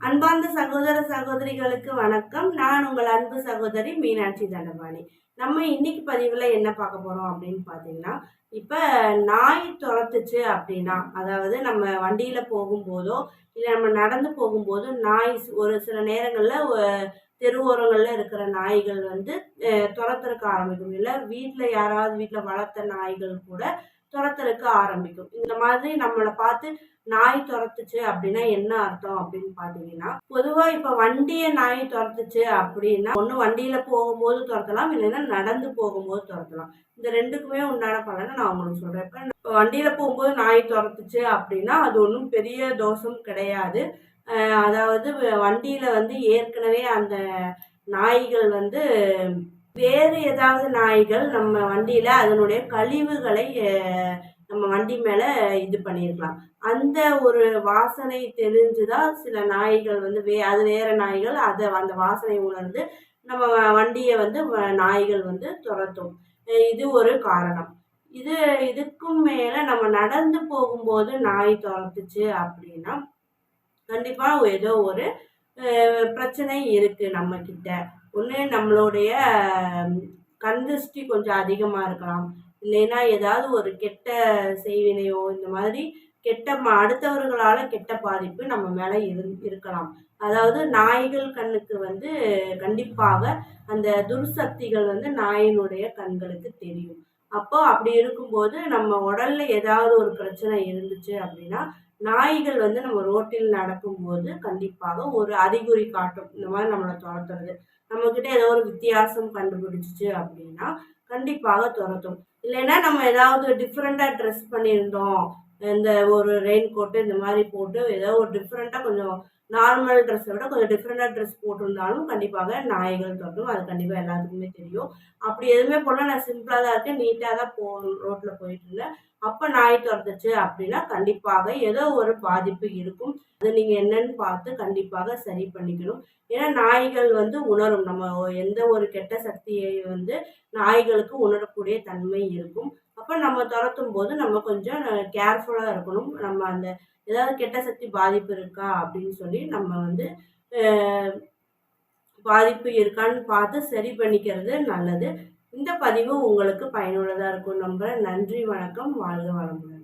அன்பார்ந்த சகோதர சகோதரிகளுக்கு வணக்கம். நான் உங்கள் அன்பு சகோதரி மீனாட்சி தண்டபாணி. நம்ம இன்னைக்கு பதிவில் என்ன பார்க்க போகிறோம் அப்படின்னு பார்த்தீங்கன்னா இப்போ நாய் துரத்துச்சு அப்படின்னா அதாவது நம்ம வண்டியில் போகும்போதோ இல்லை நம்ம நடந்து போகும்போது நாய் ஒரு சில நேரங்களில் தெருவோரங்களில் இருக்கிற நாய்கள் வந்து துரத்துறக்க ஆரம்பிக்கும். இல்லை வீட்டில் யாராவது வீட்டில் வளர்த்த நாய்கள் கூட துரத்துறக்க ஆரம்பிக்கும். இந்த மாதிரி நம்மளை பார்த்து நாய் துரத்துச்சு அப்படின்னா என்ன அர்த்தம் அப்படின்னு பார்த்தீங்கன்னா பொதுவாக இப்போ வண்டியை நாய் துரத்துச்சு அப்படின்னா ஒன்று வண்டியில் போகும்போது துரத்தலாம் இல்லைன்னா நடந்து போகும்போது துரத்தலாம். இந்த ரெண்டுக்குமே உண்டான பலனை நான் உங்களுக்கு சொல்கிறேன் இப்போ வண்டியில் போகும்போது நாய் துரத்துச்சு அப்படின்னா அது ஒன்றும் பெரிய தோஷம் கிடையாது. அதாவது வண்டியில் வந்து ஏற்கனவே அந்த நாய்கள் வந்து வேறு ஏதாவது நாய்கள் நம்ம வண்டியில் அதனுடைய கழிவுகளை நம்ம வண்டி மேலே இது பண்ணியிருக்கலாம். அந்த ஒரு வாசனை தெரிஞ்சுதான் சில நாய்கள் வந்து வே அது வேறு நாய்கள் அதை அந்த வாசனை உணர்ந்து நம்ம வண்டியை வந்து நாய்கள் வந்து துரத்தும். இது ஒரு காரணம். இது இதுக்கும் மேலே நம்ம நடந்து போகும்போது நாய் துரத்துச்சு அப்படின்னா கண்டிப்பாக ஏதோ ஒரு பிரச்சனை இருக்குது நம்மக்கிட்ட ஒன்று நம்மளுடைய கண் திருஷ்டி கொஞ்சம் அதிகமாக இருக்கலாம். இல்லைன்னா ஏதாவது ஒரு கெட்ட செய்வினையோ இந்த மாதிரி கெட்ட அடுத்தவர்களால் கெட்ட பாதிப்பு நம்ம மேலே இரு இருக்கலாம். அதாவது நாய்கள் கண்ணுக்கு வந்து கண்டிப்பாக அந்த துர்சக்திகள் வந்து நாயினுடைய கண்களுக்கு தெரியும். அப்போ அப்படி இருக்கும்போது நம்ம உடல்ல ஏதாவது ஒரு பிரச்சனை இருந்துச்சு அப்படின்னா நாய்கள் வந்து நம்ம ரோட்டில் நடக்கும்போது கண்டிப்பாக ஒரு அறிகுறி காட்டும். இந்த மாதிரி நம்மளை துரத்துறது. நம்மக்கிட்ட ஏதோ ஒரு வித்தியாசம் கண்டுபிடிச்சிச்சு அப்படின்னா கண்டிப்பாக துரத்தும். இல்லைன்னா நம்ம ஏதாவது டிஃப்ரெண்ட்டாக ட்ரெஸ் பண்ணியிருந்தோம். இந்த ஒரு ரெயின் கோட்டு இந்த மாதிரி போட்டு ஏதோ ஒரு டிஃப்ரெண்ட்டாக கொஞ்சம் நார்மல் ட்ரெஸ்ஸை விட கொஞ்சம் டிஃப்ரெண்ட்டாக ட்ரெஸ் போட்டிருந்தாலும் கண்டிப்பாக நாய்கள் தொடரும் அது கண்டிப்பாக எல்லாத்துக்குமே தெரியும். அப்படி எதுவுமே போனால் நான் சிம்பிளாக தான் இருக்கேன். நீட்டாக தான் போ ரோட்டில் போயிட்டு இருந்தேன். அப்போ நாய் துரத்துச்சு அப்படின்னா கண்டிப்பாக ஏதோ ஒரு பாதிப்பு இருக்கும். அது நீங்கள் என்னன்னு பார்த்து கண்டிப்பாக சரி பண்ணிக்கணும். ஏன்னா நாய்கள் வந்து உணரும். நம்ம எந்த ஒரு கெட்ட சக்தியை வந்து நாய்களுக்கு உணரக்கூடிய தன்மை இருக்கும். அப்போ நம்ம துரத்தும் போது நம்ம கொஞ்சம் கேர்ஃபுல்லாக இருக்கணும். நம்ம அந்த ஏதாவது கெட்ட சக்தி பாதிப்பு இருக்கா அப்படின்னு சொல்லி நம்ம வந்து பாதிப்பு இருக்கான்னு பார்த்து சரி பண்ணிக்கிறது நல்லது. இந்த பதிவு உங்களுக்கு பயனுள்ளதாக இருக்கும் நம்புகிறேன் நன்றி வணக்கம். வாழ்க வளமுடன்.